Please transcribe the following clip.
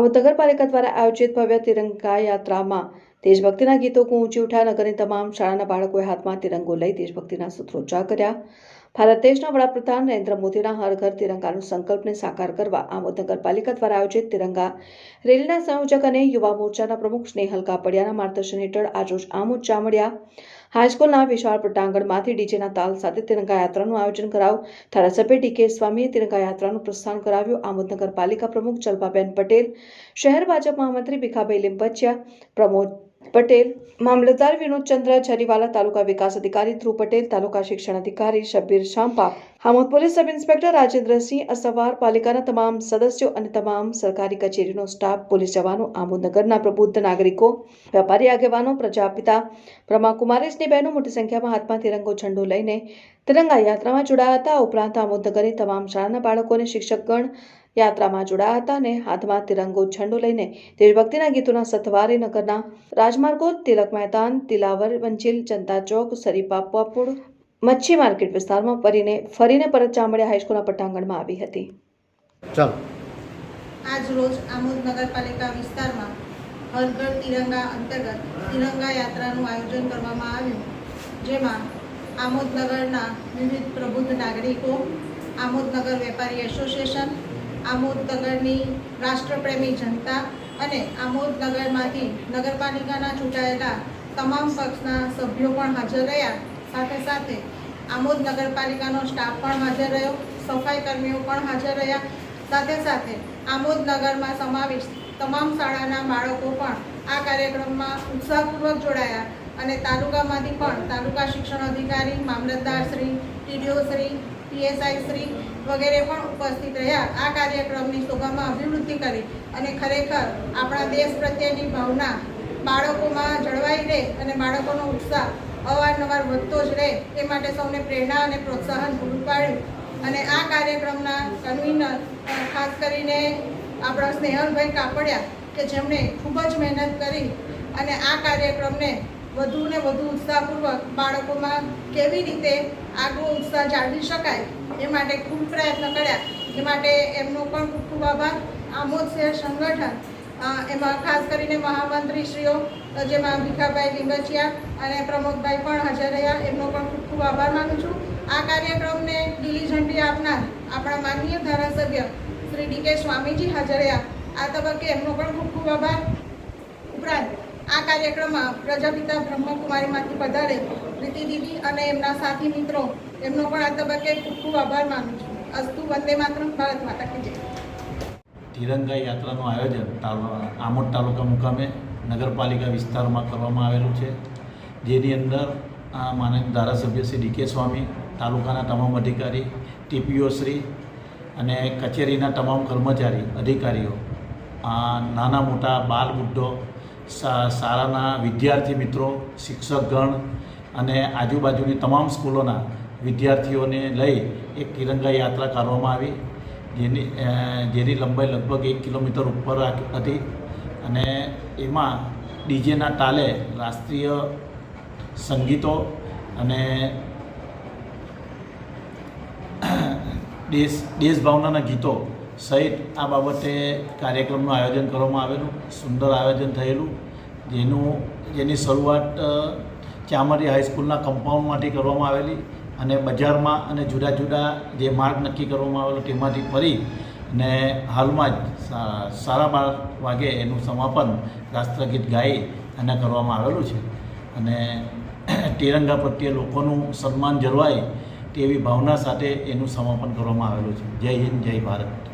આમોદ નગરપાલિકા દ્વારા આયોજિત ભવ્ય તિરંગા યાત્રામાં દેશભક્તિના ગીતો ઊંચી ઉઠ્યા નગરની તમામ શાળાના બાળકોએ હાથમાં તિરંગો લઈ દેશભક્તિના સૂત્રોચ્ચાર કર્યા. ભારત દેશના વડાપ્રધાન નરેન્દ્ર મોદીના હર ઘર તિરંગાનો સંકલ્પને સાકાર કરવા આમોદ નગરપાલિકા દ્વારા આયોજિત તિરંગા રેલીના સંયોજક અને યુવા મોરચાના પ્રમુખ સ્નેહલ કાપડિયાના માર્ગદર્શન હેઠળ આજરોજ આમોદ ચામડિયા હાઈસ્કૂલના વિશાળ પટાંગણમાંથી ડીજેના તાલ સાથે તિરંગા યાત્રાનું આયોજન કરાયું ધારાસભ્ય ડીકે સ્વામીએ તિરંગા યાત્રાનું પ્રસ્થાન કરાવ્યું. આમોદ નગરપાલિકા પ્રમુખ ચલપાબેન પટેલ, શહેર ભાજપ મહામંત્રી ભીખાભાઈ લીંબચિયા પ્રમોદ પટેલ, મામલતદાર વિનોદચંદ્ર છરીવાલા તાલુકા વિકાસ અધિકારી ધ્રુવ પટેલ, તાલુકા શિક્ષણ અધિકારી Shabbir Shampa, Hamod police sub inspector Rajendrasinh Aswar પાલિકાના તમામ સદસ્યો અને તમામ સરકારી કચેરીનો સ્ટાફ, પોલીસ જવાનો, આમોદનગરના પ્રબુદ્ધ નાગરિકો, વેપારી આગેવાનો, પ્રજાપિતા બ્રહ્માકુમારીસની બહેનો મોટી સંખ્યામાં હાથમાં તિરંગો, ઝંડો લઈને તિરંગા યાત્રામાં જોડાયા હતા. ઉપરાંત આમોદનગરની તમામ શાળાના બાળકો અને શિક્ષકગણ યાત્રામાં જોડાયા હતા અને હાથમાં તિરંગો ઝંડો લઈને દેશભક્તિના ગીતોના સથવારે નગરના રાજમાર્ગો તિલક મેદાન તિલાવર વંચિલ જનતા ચોક સરીપા પપુડ મચ્છી માર્કેટ વિસ્તારમાં ફરીને ફરીને પરત ચામડિયા હાઈસ્કૂલના પટાંગણમાં આવી હતી. ચાલો. આજ રોજ આમોદ નગરપાલિકા વિસ્તારમાં હર ઘર તિરંગા અંતર્ગત તિરંગા યાત્રાનું આયોજન કરવામાં આવ્યું જેમાં આમોદ નગરના વિવિધ પ્રબુદ્ધ નાગરિકો આમોદ નગર વેપારી એસોસિએશન આમોદ નગરની રાષ્ટ્રપ્રેમી જનતા અને આમોદનગરમાંથી નગરપાલિકાના ચૂંટાયેલા તમામ પક્ષના સભ્યો પણ હાજર રહ્યા. સાથે સાથે આમોદ નગરપાલિકાનો સ્ટાફ પણ હાજર રહ્યો. સફાઈ કર્મીઓ પણ હાજર રહ્યા. સાથે સાથે આમોદ નગરમાં સમાવિષ્ટ તમામ શાળાના બાળકો પણ આ કાર્યક્રમમાં ઉત્સાહપૂર્વક જોડાયા અને તાલુકામાંથી પણ તાલુકા શિક્ષણ અધિકારી, મામલતદાર શ્રી, ટીડીઓ શ્રી પીએસઆઈ શ્રી વગેરે પણ ઉપસ્થિત રહ્યા. આ કાર્યક્રમની શોભામાં અભિવૃદ્ધિ કરી અને ખરેખર આપણા દેશ પ્રત્યેની ભાવના બાળકોમાં જળવાઈ રહે અને બાળકોનો ઉત્સાહ અવારનવાર વધતો જ રહે તે માટે સૌને પ્રેરણા અને પ્રોત્સાહન પૂરું પાડ્યું. અને આ કાર્યક્રમના કન્વીનર ખાસ કરીને આપણા સ્નેહલભાઈ કાપડિયા કે જેમણે ખૂબ જ મહેનત કરી અને આ કાર્યક્રમને વધુ ને વધુ ઉત્સાહપૂર્વક બાળકોમાં કેવી રીતે આગળ ઉત્સાહ જાળવી શકાય એ માટે ખૂબ પ્રયત્ન કર્યા. એ માટે એમનો પણ ખૂબ ખૂબ આભાર. આમોદ શહેર સંગઠન એમાં ખાસ કરીને મહામંત્રીશ્રીઓ જેમાં ભીખાભાઈ લીંબચિયા અને પ્રમોદભાઈ પણ હાજર રહ્યા, એમનો પણ ખૂબ ખૂબ આભાર માનું છું. આ કાર્યક્રમને લીલી ઝંડી આપનાર આપણા માનનીય ધારાસભ્ય શ્રી ડીકે સ્વામીજી હાજર રહ્યા. આ તબક્કે એમનો પણ ખૂબ ખૂબ આભાર. ઉપરાંત આ કાર્યક્રમમાં પ્રજાપિતા બ્રહ્મકુમારીમાંથી પધારે પ્રીતિ દીદી અને એમના સાથી મિત્રો, એમનો પણ આ તબક્કે ખૂબ ખૂબ આભાર માનું છું. અસ્તુ વંદે માત્ર ભારત માતા કી જય. તિરંગા યાત્રાનું આયોજન આમોદ તાલુકા મુકામે નગરપાલિકા વિસ્તારમાં કરવામાં આવેલું છે. જેની અંદર આ માનનીય ધારાસભ્ય શ્રી ડીકે સ્વામી, તાલુકાના તમામ અધિકારી, ટીપીઓ શ્રી અને કચેરીના તમામ કર્મચારી, અધિકારીઓ નાના મોટા બાલ બુદ્ધો શાળાના વિદ્યાર્થી મિત્રો, શિક્ષકગણ અને આજુબાજુની તમામ સ્કૂલોના વિદ્યાર્થીઓને લઈ એક તિરંગા યાત્રા કરવામાં આવી, જેની જેની લંબાઈ લગભગ એક કિલોમીટર ઉપર હતી અને એમાં ડીજેના તાલે રાષ્ટ્રીય સંગીતો અને દેશ, દેશભાવનાના ગીતો સહિત આ બાબતે કાર્યક્રમનું આયોજન કરવામાં આવેલું, સુંદર આયોજન થયેલું, જેનું, જેની શરૂઆત ચામરી હાઈસ્કૂલના કમ્પાઉન્ડમાંથી કરવામાં આવેલી અને બજારમાં અને જુદા જુદા જે માર્ગ નક્કી કરવામાં આવેલો તેમાંથી ફરી અને હાલમાં જ સાડા બાર વાગે એનું સમાપન રાષ્ટ્રગીત ગાઈ અને કરવામાં આવેલું છે. અને તિરંગા પ્રત્યે લોકોનું સન્માન જળવાય તેવી ભાવના સાથે એનું સમાપન કરવામાં આવેલું છે. જય હિન્દ, જય ભારત.